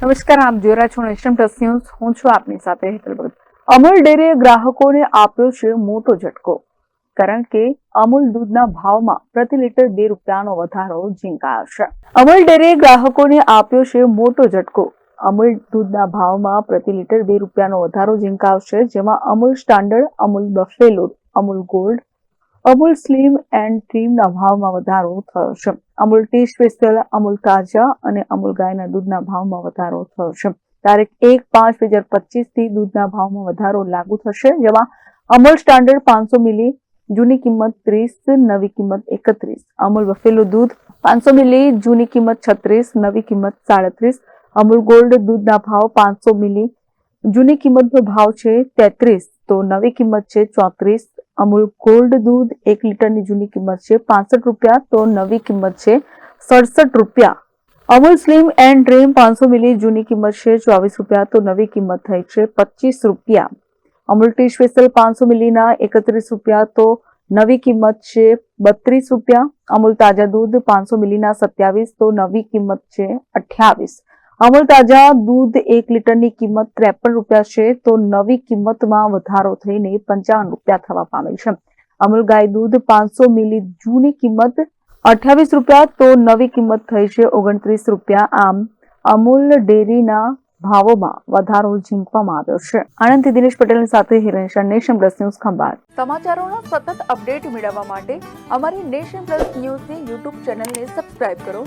નમસ્કાર, આપ જોઈ રહ્યા છો નેશન પ્લસ ન્યૂઝ. હું છું આપની સાથે હેતલ ભગત. અમૂલ ડેરીએ ગ્રાહકોને આપ્યો છે મોટો ઝટકો, કારણ કે અમૂલ દૂધના ભાવમાં પ્રતિ લીટર બે રૂપિયાનો વધારો ઝીંકાયો છે. અમૂલ ડેરીએ ગ્રાહકોને આપ્યો છે મોટો ઝટકો, અમૂલ દૂધના ભાવમાં પ્રતિ લીટર બે રૂપિયાનો વધારો ઝીંકાવશે જેમાં Amul standard, Amul buffalo, Amul gold Amul slim and ક્રીમના ભાવમાં વધારો થયો છે. અમૂલ ટી સ્પેશિયલ, અમૂલ તાજા અને અમૂલ ગાયના દૂધના ભાવમાં વધારો થયો છે. તારીખ એક પાંચ બે હજાર પચીસથી દૂધના ભાવમાં વધારો લાગુ થશે, જેમાં અમૂલ સ્ટાન્ડર્ડ પાંચસો મિલી, જૂની કિંમત ત્રીસ, નવી કિંમત એકત્રીસ. અમૂલ વફેલું દૂધ પાંચસો મિલી, જૂની કિંમત છત્રીસ, નવી કિંમત સાડત્રીસ. અમૂલ ગોલ્ડ દૂધના ભાવ પાંચસો મિલી, જૂની કિંમતનો ભાવ છે તેત્રીસ, તો નવી કિંમત છે ચોત્રીસ અમૂલ ગોલ્ડ દૂધ એક લીટરની જૂની કિંમત છે. પાસઠ રૂપિયા તો નવી કિંમત છે. સડસઠ રૂપિયા. અમૂલ સ્લિમ એન્ડ ડ્રીમ પાંચસો મિલી જૂની કિંમત છે. ચોવીસ રૂપિયા તો નવી કિંમત થઈ છે. પચીસ રૂપિયા. અમૂલ ટી સ્પેશિયલ પાંચસો મિલીના એકત્રીસ રૂપિયા તો નવી કિંમત છે. બત્રીસ રૂપિયા. અમૂલ તાજા દૂધ પાંચસો મિલીના સત્યાવીસ તો નવી કિંમત છે. અઠ્યાવીસ. અમૂલ તાજા દૂધ એક લીટરની કિંમત ત્રેપન રૂપિયા છે તો નવી કિંમતમાં વધારો થઈને પંચાવન રૂપિયા થવા પામેલ છે. અમૂલ ગાય દૂધ પાંચસો મિલી જૂની કિંમત અઠ્યાવીસ રૂપિયા તો નવી કિંમત થઈ છે ઓગણત્રીસ રૂપિયા. આમ અમૂલ ડેરીના ભાવોમાં વધારો ઝીંકવામાં આવ્યો છે. આણંદથી દિનેશ પટેલની સાથે હિરેશન નેશન પ્લસ ન્યૂઝ ખંભાત સમાચારોના સતત અપડેટ મેળવવા માટે અમારી નેશન પ્લસ ન્યૂઝની યુટ્યુબ ચેનલને સબસ્ક્રાઇબ કરો.